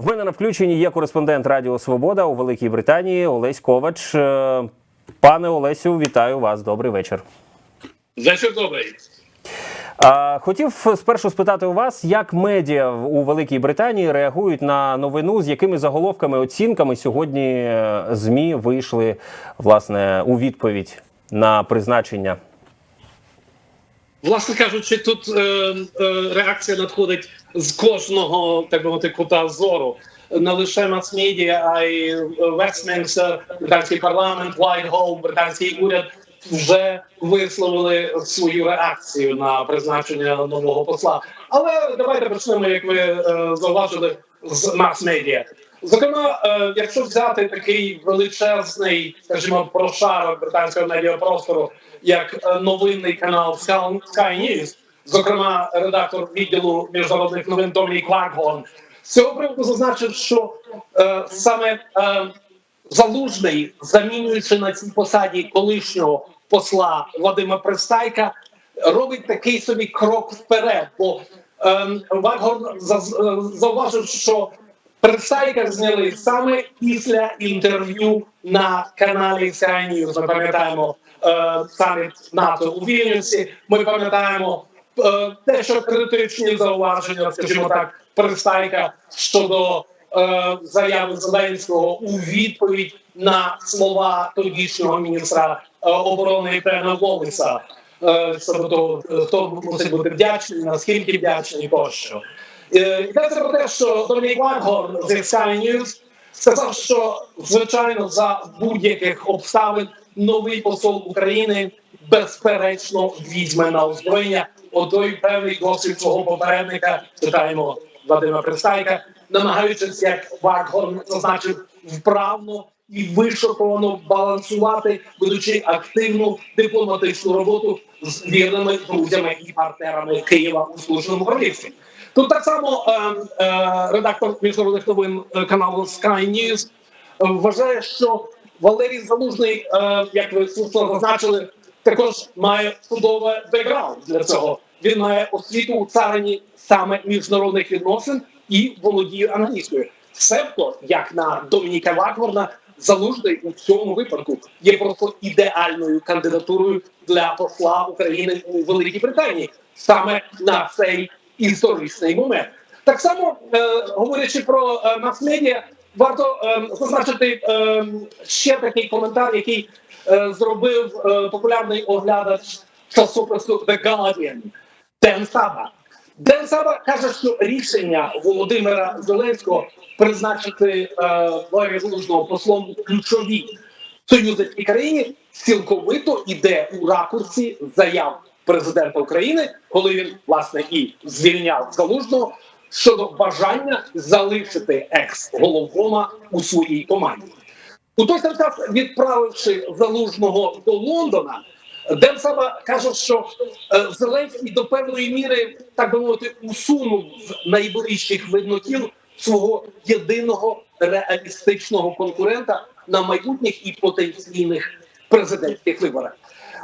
В мене на включенні є кореспондент Радіо Свобода у Великій Британії Олесь Ковач. Е, Пане Олесю, вітаю вас. Добрий вечір. Вечір добрий. Хотів спершу спитати у вас, як медіа у Великій Британії реагують на новину, з якими заголовками, оцінками сьогодні е, змі вийшли власне у відповідь на призначення. Власне кажучи, тут е, е, реакція надходить з кожного, так би мовити, кута зору. Не лише мас-медіа, а й Вестмінстер, британський парламент, Вайтгол, британський уряд вже висловили свою реакцію на призначення нового посла. Але давайте почнемо, як ви е, зауважили, з мас-медіа. Зокрема, е, якщо взяти такий величезний, скажімо, прошарок британського медіапростору, як е, новинний канал Sky News, зокрема, редактор відділу міжнародних новин Домінік Варгон, з цього приводу зазначив, що е, саме е, Залужний, замінюючи на цій посаді колишнього посла Вадима Пристайка, робить такий собі крок вперед. Бо ем, Вагорн е, зауважив, що Пристайка зняли саме після інтерв'ю на каналі News. Ми пам'ятаємо е, саміт НАТО у Вільнюсі. Ми пам'ятаємо е, те, що критичні зауваження, скажімо так, Пристайка щодо е, заяви Зеленського у відповідь на слова тодішнього міністра е, оборони Пена Волеса е, е, хто мусить бути вдячний, наскільки вдячний тощо. Е, Йдеться про те, що Домінік Варгорн з Sky News сказав, що звичайно за будь-яких обставин новий посол України безперечно візьме на озброєння отой певний досвід свого попередника. Читаємо Вадима Пристайка, намагаючись, як Варгорн зазначив, вправно і вишукувано балансувати, ведучи активну дипломатичну роботу з вірними друзями і партнерами Києва у Сполученому Королівстві. Тут так само е, е, редактор міжнародних новин е, каналу Sky News е, вважає, що Валерій Залужний, е, як ви слушно зазначили, також має судове бекграунд для цього. Він має освіту у царині саме міжнародних відносин і володіє англійською. Себто, як на Домініка Вакворна, Залужний у цьому випадку є просто ідеальною кандидатурою для посла України у Великій Британії саме на цей історичний момент. Так само е, говорячи про е, мас-медіа, варто е, зазначити е, ще такий коментар, який е, зробив е, популярний оглядач часопису The Guardian Ден Саба. Ден Саба каже, що рішення Володимира Зеленського призначити е, Залужного послом ключовій союзній країні цілковито іде у ракурсі заяв президента України, коли він власне і звільняв залужного щодо бажання залишити екс головкома у своїй команді. У той час, відправивши залужного до Лондона, Демсаба каже, що е, Зеленський до певної міри, так би мовити, усунув з найближчих видноків свого єдиного реалістичного конкурента на майбутніх і потенційних президентських виборах.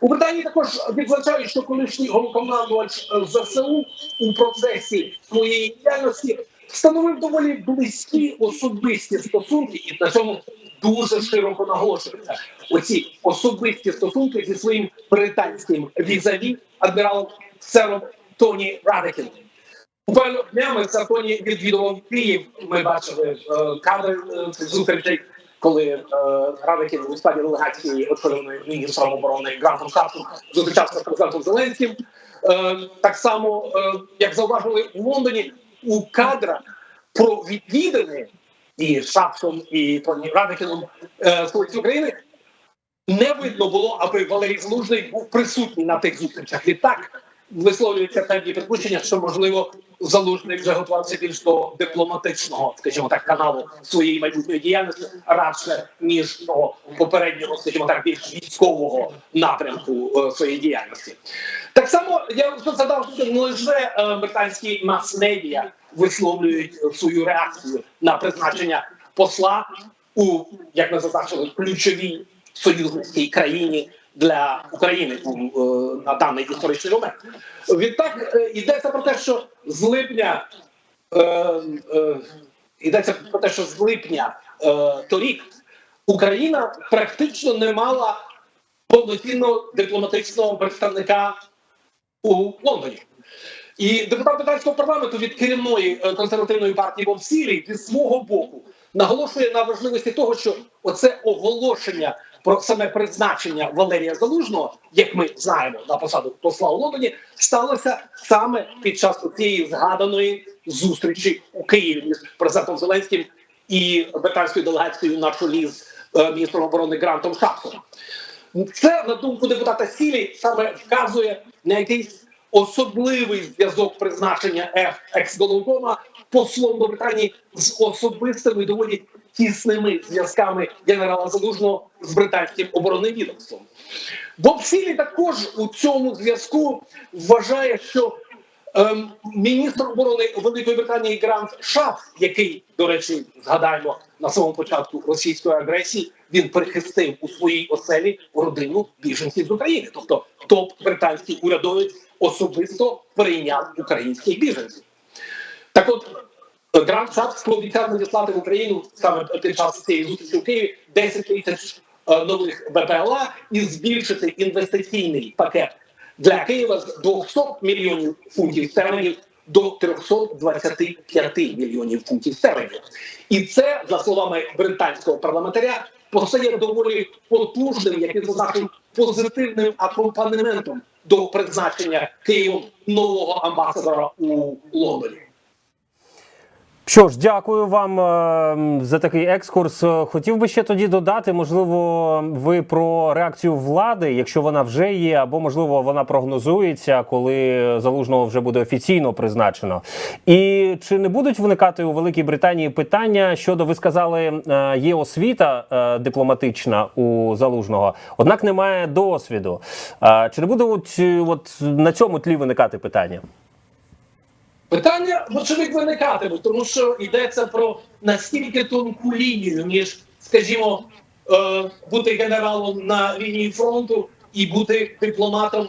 У Британії також відзначають, що колишній головнокомандувач е, ЗСУ у процесі своєї діяльності встановив доволі близькі особисті стосунки, і на цьому дуже широко наголошується. Оці особисті стосунки зі своїм британським візаві адміралом сером Тоні Радекіном. Буквально днями Сартоні відвідував Київ. Ми бачили е, кадри е, зустрічей, коли е, у складі делегації очолюваної міністром оборони Грантом Шафтом зустрічався з президентом Зеленським. Е, так само, як зауважили в Лондоні, у кадрах про відвідини і Шафтом, і Тоні Радикіном е, столиці України не видно було, аби Валерій Залужний був присутній на тих зустрічах. Відтак висловлюється певні припущення, що можливо залужний вже готувався більш до дипломатичного, скажімо так, каналу своєї майбутньої діяльності радше ніж того попереднього, скажімо так, більш військового напрямку е, своєї діяльності. Так само я задав, що не лише е, британські мас-медіа висловлюють свою реакцію на призначення посла у як ми зазначили ключовій союзницькій країні для України е, на даний історичний момент. Відтак е, йдеться про те, що з липня е, йдеться про те, що з липня торік Україна практично не мала повноцінного дипломатичного представника у Лондоні. І депутат британського парламенту від керівної консервативної партії Боб Сілі зі свого боку наголошує на важливості того, що оце оголошення про саме призначення Валерія Залужного, як ми знаємо на посаду посла у Лондоні, сталося саме під час цієї згаданої зустрічі у Києві між президентом Зеленським і британською делегацією на чолі з е, міністром оборони Грантом Шапсом. Це, на думку депутата Сілі, саме вказує на якийсь особливий зв'язок призначення Ф екс-головкома послом до Британії з особистими доволі тісними зв'язками генерала Залужного з британським оборонним відомством. Боб Сілі також у цьому зв'язку вважає, що ем, міністр оборони Великої Британії Грант Шаф, який, до речі, згадаємо на самому початку російської агресії, він прихистив у своїй оселі родину біженців з України. Тобто, топ британський урядовець особисто прийняв українських біженців. Так от Грант Шаф пообіцяв надіслати в Україну саме під час цієї зустрічі у Києві 10 тисяч е, нових БПЛА і збільшити інвестиційний пакет для Києва з 200 мільйонів фунтів стерлингів до 325 мільйонів фунтів стерлингів. І це, за словами британського парламентаря, постає доволі потужним, як він зазначив, позитивним акомпанементом до призначення Києвом нового амбасадора у Лондоні. Що ж, дякую вам е, за такий екскурс. Е, Хотів би ще тоді додати, можливо, ви про реакцію влади, якщо вона вже є, або можливо вона прогнозується, коли залужного вже буде офіційно призначено. І чи не будуть виникати у Великій Британії питання щодо ви сказали, е, є освіта дипломатична у залужного, однак немає досвіду. Чи не будуть от на цьому тлі виникати питання? Питання, вочевидь, виникатимуть, тому що йдеться про настільки тонку лінію між, скажімо, е, бути генералом на лінії фронту і бути дипломатом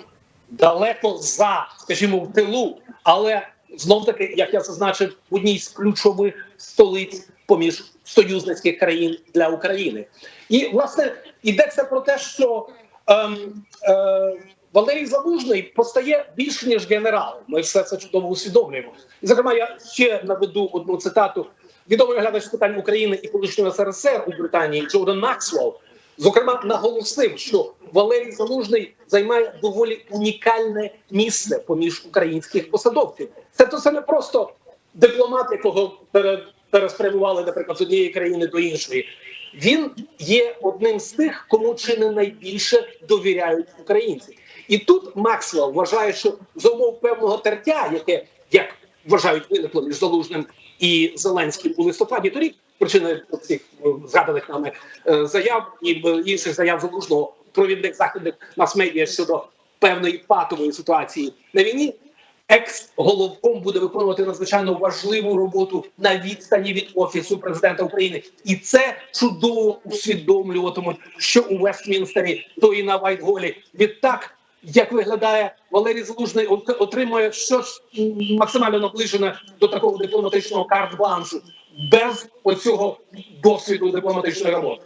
далеко за, скажімо, в тилу, але знов таки, як я зазначив, одній з ключових столиць поміж союзницьких країн для України. І власне йдеться про те, що ем, е, Валерій Залужний постає більш ніж генерал. Ми все це чудово усвідомлюємо. І зокрема, я ще наведу одну цитату. Відомий оглядач з питань України і колишнього СРСР у Британії Джордан Максвелл, зокрема, наголосив, що Валерій Залужний займає доволі унікальне місце поміж українських посадовців. Це то це не просто дипломат, якого пере, переспрямували, наприклад, з однієї країни до іншої. Він є одним з тих, кому чи не найбільше довіряють українці. І тут Максвелл вважає, що з умов певного тертя, яке як вважають виникло між залужним і Зеленським у листопаді, торік причини цих е, згаданих нами е, заяв і е, інших заяв залужного провідних західних мас-медіа щодо певної патової ситуації на війні. Екс-головком буде виконувати надзвичайно важливу роботу на відстані від офісу президента України, і це чудово усвідомлюватимуть, що у Вестмінстері, то і на Вайтголі. Відтак, як виглядає Валерій Залужний, от- отримує щось максимально наближене до такого дипломатичного карт-бланшу, без оцього досвіду дипломатичної роботи.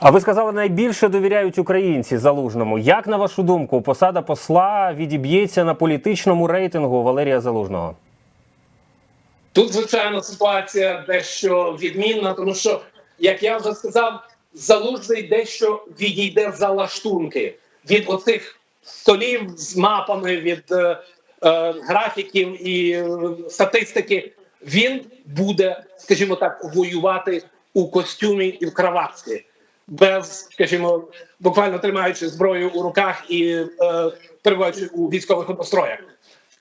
А ви сказали, найбільше довіряють українці залужному. Як на вашу думку, посада посла відіб'ється на політичному рейтингу Валерія Залужного? Тут, звичайно, ситуація дещо відмінна, тому що, як я вже сказав, залужний дещо відійде за лаштунки від оцих столів з мапами, від е, е, графіків і е, статистики. Він буде, скажімо так, воювати у костюмі і в краватці, без, скажімо, буквально тримаючи зброю у руках і е, перебуваючи у військових одностроях.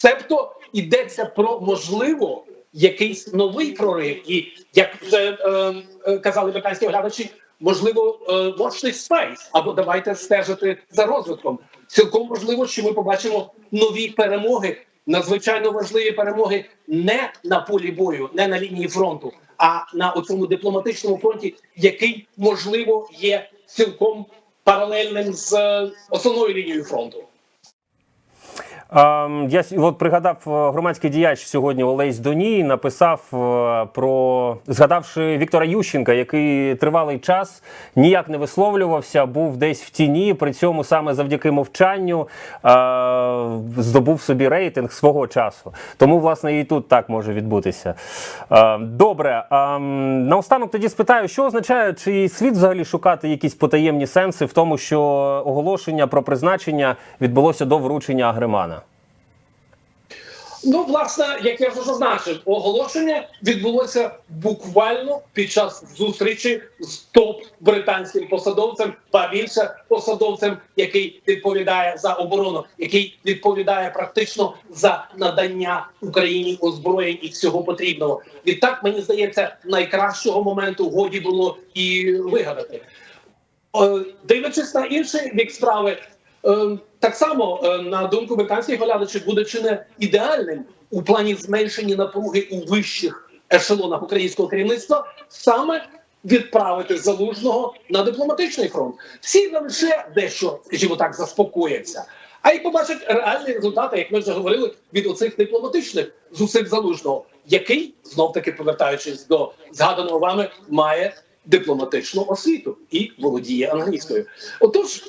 Тобто йдеться про можливо якийсь новий прорив, і як вже е, е, казали британські оглядачі, можливо, е, watch this space, або давайте стежити за розвитком. Цілком можливо, що ми побачимо нові перемоги, надзвичайно важливі перемоги не на полі бою, не на лінії фронту, а на цьому дипломатичному фронті, який можливо є цілком паралельним з е, основною лінією фронту. Ем, Я от пригадав е, громадський діяч сьогодні Олесь Доній написав е, про згадавши Віктора Ющенка, який тривалий час ніяк не висловлювався, був десь в тіні. При цьому саме завдяки мовчанню е, здобув собі рейтинг свого часу. Тому, власне, і тут так може відбутися. Добре, ем, наостанок тоді спитаю, що означає, чи слід взагалі шукати якісь потаємні сенси в тому, що оголошення про призначення відбулося до вручення Агремана? Ну, власне, як я вже зазначив, оголошення відбулося буквально під час зустрічі з топ британським посадовцем, ба більше посадовцем, який відповідає за оборону, який відповідає практично за надання Україні озброєнь і всього потрібного. Відтак мені здається, найкращого моменту годі було і вигадати. Е, Дивлячись на інший бік справи, так само, е, на думку британських глядачів, буде чи не ідеальним у плані зменшення напруги у вищих ешелонах українського керівництва саме відправити залужного на дипломатичний фронт. Всі не лише дещо, скажімо так, заспокояться, а й побачать реальні результати, як ми вже говорили, від оцих дипломатичних зусиль залужного, який знов таки повертаючись до згаданого вами, має дипломатичну освіту і володіє англійською. Отож,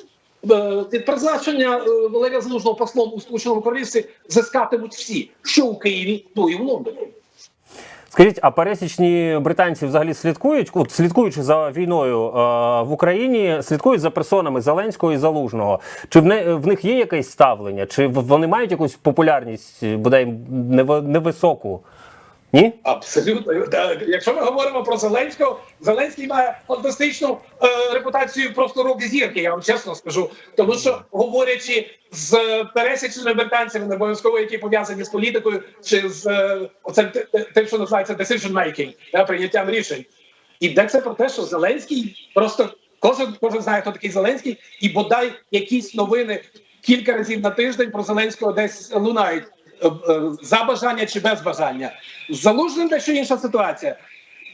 призначення е, Валерія Залужного послом у Сполученому Королівстві зискатимуть всі, що у Києві, то і в Лондоні. Скажіть, а пересічні британці взагалі слідкують, от, слідкуючи за війною е, в Україні, слідкують за персонами Зеленського і Залужного. Чи в, не, в них є якесь ставлення? Чи вони мають якусь популярність, е, бодай неви- невисоку? Ні? Абсолютно. Якщо ми говоримо про Зеленського, Зеленський має фантастичну е, репутацію просто роки зірки, я вам чесно скажу. Тому що говорячи з пересічними британцями, не обов'язково які пов'язані з політикою, чи з е, оцим тим, що називається decision making, да, прийняттям рішень. Йдеться про те, що Зеленський просто кожен кожен знає, хто такий Зеленський, і бодай якісь новини кілька разів на тиждень про Зеленського десь лунають е, е, за бажання чи без бажання. З залужним дещо інша ситуація.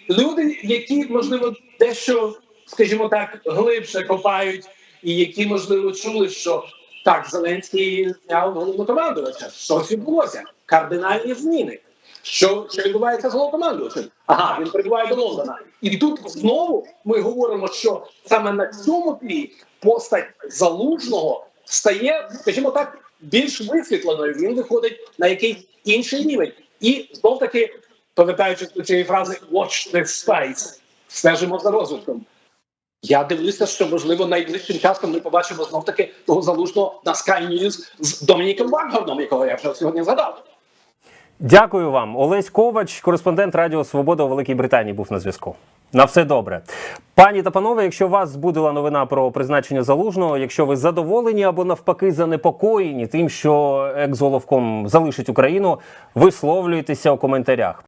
Люди, які можливо дещо, скажімо так, глибше копають, і які можливо чули, що так Зеленський зняв головнокомандувача. Щось відбулося, кардинальні зміни. Що, що відбувається з головнокомандувачем? Ага, він прибуває до Лондона. І тут знову ми говоримо, що саме на цьому тлі постать залужного стає, скажімо так, більш висвітленою. Він виходить на якийсь інший рівень. І знов таки, повертаючись до цієї фрази «watch this space», стежимо за розвитком. Я дивлюся, що можливо найближчим часом ми побачимо знов таки того залужного на Sky News з Домініком Вангорном, якого я вже сьогодні згадав. Дякую вам. Олесь Ковач, кореспондент Радіо Свобода у Великій Британії, був на зв'язку. На все добре. Пані та панове, якщо вас збудила новина про призначення залужного, якщо ви задоволені або навпаки занепокоєні тим, що екс-головком залишить Україну, висловлюйтеся у коментарях.